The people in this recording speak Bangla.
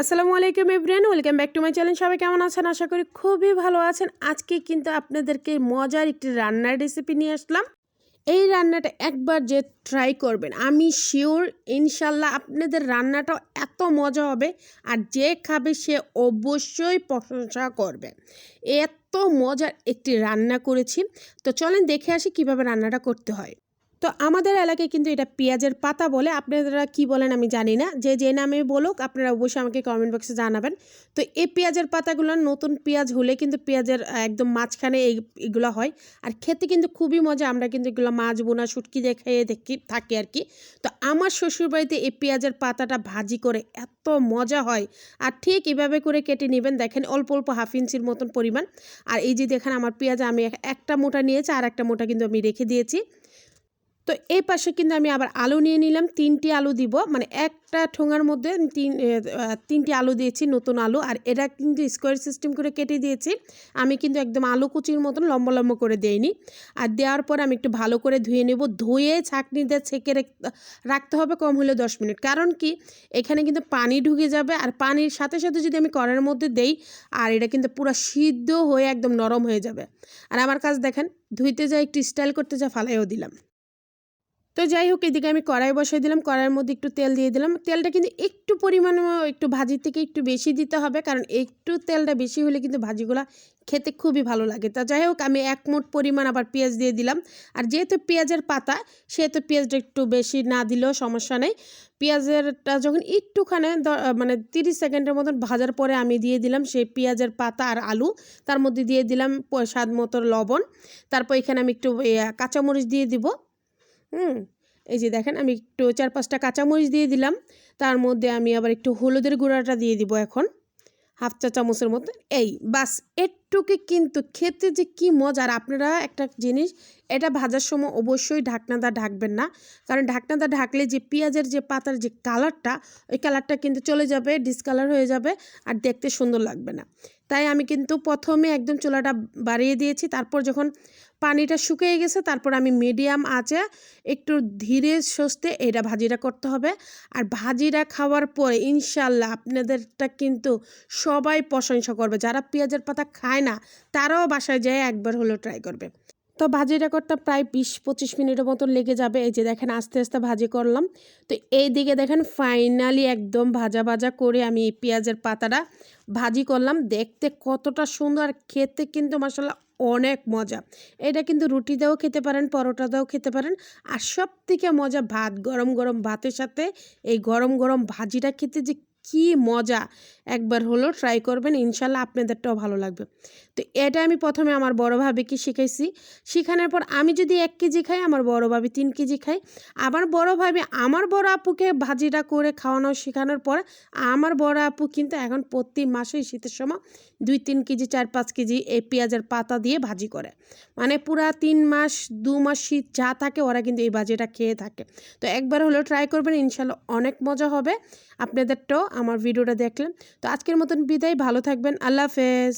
আসসালামু আলাইকুম everyone welcome back to my channel. সবাই কেমন আছেন? আশা করি খুবই ভালো আছেন। আজকে কিন্তু আপনাদেরকে মজার একটি রান্নার রেসিপি নিয়ে আসলাম। এই রান্নাটা একবার যে ট্রাই করবেন, আমি শিওর ইনশাল্লাহ আপনাদের রান্নাটাও এত মজা হবে আর যে খাবে সে অবশ্যই প্রশংসা করবে। এত মজার একটি রান্না করেছি। তো চলেন দেখে আসি কীভাবে রান্নাটা করতে হয়। তো আমাদের এলাকায় কিন্তু এটা পেঁয়াজের পাতা বলে। আপনারা কি বলেন আমি জানি না। যে যে নামে বলুক, আপনারা অবশ্যই আমাকে কমেন্ট বক্সে জানাবেন। তো এই পেঁয়াজের পাতাগুলো, নতুন পেঁয়াজ হলে কিন্তু পেঁয়াজের একদম মাঝখানে এই, এগুলো হয়। আর খেতে কিন্তু খুবই মজা। আমরা কিন্তু এগুলো মাছ, বোনা, শুটকি দিয়ে খেয়ে দেখি, থাকি আর কি। তো আমার শ্বশুরবাড়িতে এই পেঁয়াজের পাতাটা ভাজি করে এত মজা হয়। আর ঠিক এভাবে করে কেটে নেবেন। দেখেন অল্প অল্প হাফ ইঞ্চির মতন পরিমাণ। আর এই যে দেখেন আমার পেঁয়াজ, আমি একটা মোটা নিয়েছি আর একটা মোটা কিন্তু আমি রেখে দিয়েছি। তো এই পাশে কিন্তু আমি আবার আলু নিয়ে নিলাম। তিনটি আলু দিব। মানে একটা ঠোঙার মধ্যে তিন তিনটি আলু দিয়েছি, নতুন আলু। আর এটা কিন্তু স্কোয়ার সিস্টেম করে কেটে দিয়েছি। আমি কিন্তু একদম আলু কুচির মতন লম্বা লম্বা করে দেইনি। আর দেওয়ার পর আমি একটু ভালো করে ধুয়ে নেব। ধুয়ে ছাঁকনি দিয়ে ছেঁকে রাখতে হবে কম হলে দশ মিনিট। কারণ কি? এখানে কিন্তু পানি ঢুকে যাবে। আর পানির সাথে সাথে যদি আমি কড়াইয়ের মধ্যে দেই, আর এটা কিন্তু পুরো সিদ্ধ হয়ে একদম নরম হয়ে যাবে। আর আমার কাজ দেখেন, ধুইতে যা একটু স্টাইল করতে যা, ফালাইও দিলাম। তো যাই হোক, এদিকে আমি কড়াই বসাই দিলাম। কড়াইয়ের মধ্যে একটু তেল দিয়ে দিলাম। তেলটা কিন্তু একটু পরিমাণ একটু ভাজির থেকে একটু বেশি দিতে হবে, কারণ একটু তেলটা বেশি হলে কিন্তু ভাজিগুলো খেতে খুবই ভালো লাগে। তা যাই হোক, আমি এক মুঠ পরিমাণ আবার পেঁয়াজ দিয়ে দিলাম। আর যেহেতু পেঁয়াজের পাতা, সেহেতু পেঁয়াজটা একটু বেশি না দিলেও সমস্যা নেই। পেঁয়াজেরটা যখন একটুখানে মানে তিরিশ সেকেন্ডের মতন ভাজার পরে আমি দিয়ে দিলাম সেই পেঁয়াজের পাতা আর আলু। তার মধ্যে দিয়ে দিলাম স্বাদ মতো লবণ। তারপর এখানে আমি একটু কাঁচামরিচ দিয়ে দিব। হুম? এই যে দেখেন, আমি একটু চার পাঁচটা কাঁচামরিচ দিয়ে দিলাম। তার মধ্যে আমি আবার একটু হলুদের গুঁড়াটা দিয়ে দিব এখন। হাফ চা চামচের মতো। এই, বাস একটুকে কিন্তু খেতে যে কি মজা। আর আপনারা একটা জিনিস, এটা ভাজার সময় অবশ্যই ঢাকনাদা ঢাকবেন না। কারণ ঢাকনাদা ঢাকলে যে পেঁয়াজের যে পাতার যে কালারটা, ওই কালারটা কিন্তু চলে যাবে ডিসকালার হয়ে যাবে আর দেখতে সুন্দর লাগবে না। তাই আমি কিন্তু প্রথমে একদম চুলাটা বাড়িয়ে দিয়েছি। তারপর যখন পানিটা শুকিয়ে গেছে, তারপর আমি মিডিয়াম আঁচে একটু ধীরে সস্তে এটা ভাজিটা করতে হবে। আর ভাজিটা খাওয়ার পরে ইনশাল্লাহ আপনাদেরটা কিন্তু সবাই প্রশংসা করবে। যারা পেঁয়াজের পাতা খায় না, তারাও বাসায় যেয়ে একবার হলেও ট্রাই করবে। তো ভাজিটা করতে প্রায় বিশ পঁচিশ মিনিটের মতো লেগে যাবে। এই যে দেখেন আস্তে আস্তে ভাজি করলাম। তো এই দিকে দেখেন ফাইনালি একদম ভাজা ভাজা করে আমি এই পেঁয়াজের পাতাটা ভাজি করলাম। দেখতে কতটা সুন্দর, খেতে কিন্তু মশলা অনেক মজা। এটা কিন্তু রুটি দিয়েও খেতে পারেন, পরোটা দিয়েও খেতে পারেন। আর সব থেকে মজা ভাত, গরম গরম ভাতের সাথে এই গরম গরম ভাজিটা খেতে যে কি মজা। একবার হলো ট্রাই করবেন, ইনশাল্লাহ আপনাদেরটাও ভালো লাগবে। তো এটা আমি প্রথমে আমার বড় ভাবিকে শিখাইছি। শেখানোর পর আমি যদি এক কেজি খাই, আমার বড় ভাবি তিন কেজি খাই আবার বড় ভাবি, আমার বড় আপুকে ভাজিটা করে খাওয়ানো শেখানোর পর আমার বড় আপু কিন্তু এখন প্রতি মাসেই শীতের সময় দুই তিন কেজি, চার পাঁচ কেজি এই পেঁয়াজের পাতা দিয়ে ভাজি করে। মানে পুরা তিন মাস, দু মাস শীত যা থাকে ওরা কিন্তু এই ভাজিটা খেয়ে থাকে। তো একবার হলেও ট্রাই করবেন, ইনশাল্লাহ অনেক মজা হবে। আপনাদেরটাও আমার ভিডিওটা দেখলেন। তো আজকের মতন বিদায় ভালো থাকবেন আল্লাহ হাফেজ।